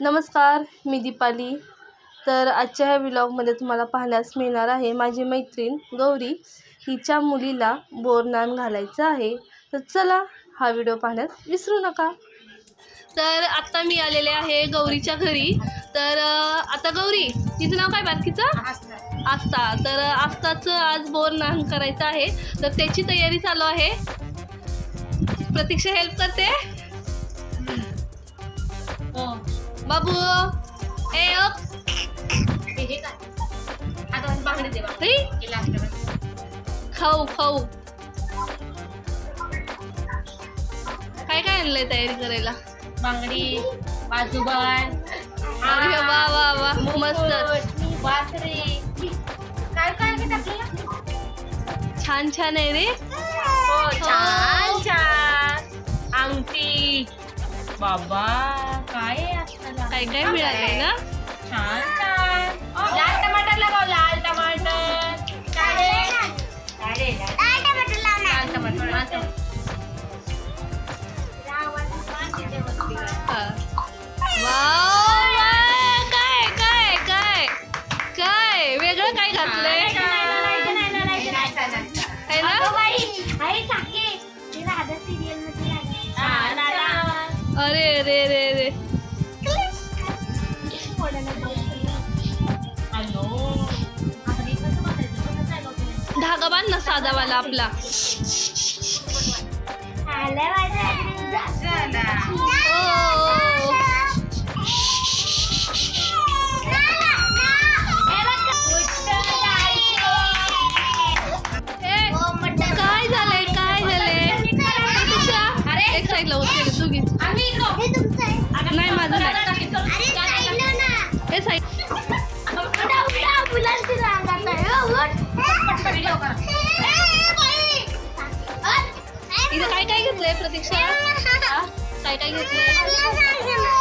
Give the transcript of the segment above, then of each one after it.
नमस्कार मी दीपाली. तर आजच्या ह्या व्लॉगमध्ये तुम्हाला पाहण्यास मिळणार आहे माझी मैत्रीण गौरी. हिच्या मुलीला बोरनान घालायचं आहे. तर चला हा व्हिडिओ पाहण्यास विसरू नका. तर आत्ता मी आलेले आहे गौरीच्या घरी. तर आता गौरी तिचं नाव काय बारकीचं? आस्था. तर आस्थाचं आज बोरनान करायचं आहे. तर त्याची तयारी चालू आहे. प्रतीक्षा हेल्प करते. बाबू. ए अप? खाऊ खाऊ. काय काय आणलंय तयारी करायला? बांगडी बाजूबान अरे वा वा वा. मस्त. वासरे काय काय आणलं आपल्याला छान छान आहे रे. हो छान छान. अंगठी बाबा काय आहे आजकाल? काय काय मिळालंय ना छान छान लाल टमाटर लगाव लाल टमाटर काढे काढे लाल टमाटर लाल टमाटर लाल टमाटर हा. वाव, वा, काय काय काय काय वेगळं काय घातलंय है ना अरे रे रे रे धागा बांध ना साधावाला आपला. ओ, नाही माझं नाही. हे साईड इथं काय काय घेतलंय प्रतीक्षा? हा? काय काय घेतलंय?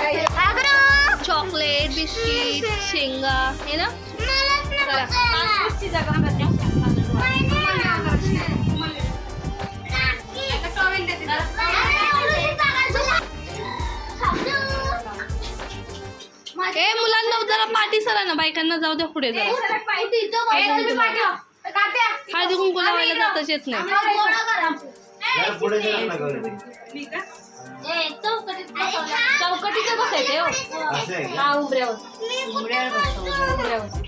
हे. Chocolate biscuit. शेंगा हे ना? ए मुलांना जरा पाठी सरा ना बायकांना जाऊ द्या पुढे जरा. हळदी कुंकू लावायला जाताच येत नाही. जरा पुढे जरा ना गौरी. चौकटीचं बसायचं हो? हा उंबऱ्यावर उंबऱ्यावर बसतो उंबऱ्यावर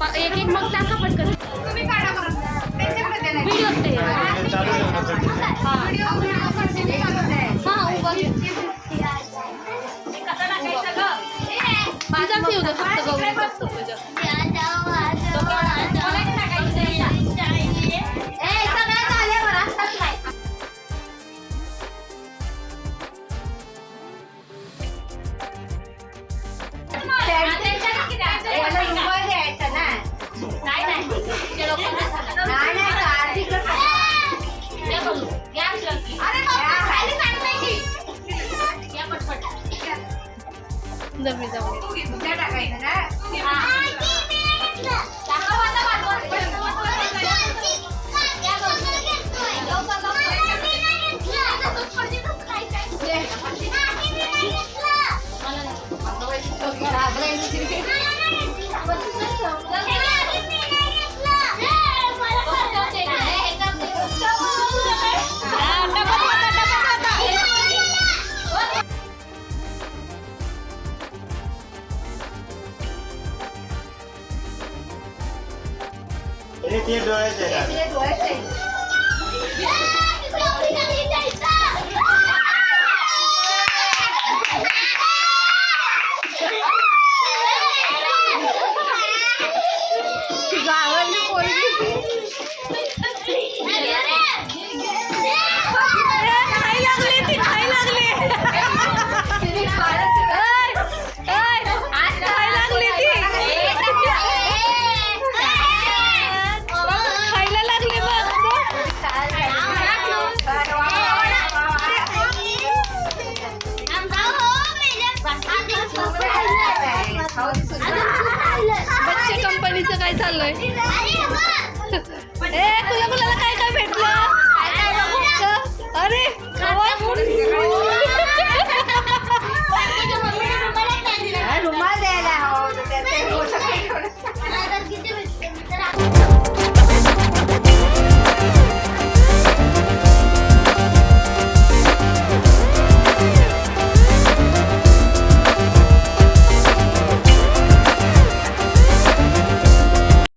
पा- एक एक मग टाका पटकन तुम्ही काढा. व्हिडिओ. हा उभा っていうのがあったかもよかった思い出す。ते डोळ्याचे डोळ्याचे काय चाललंय ए तुला कुणाला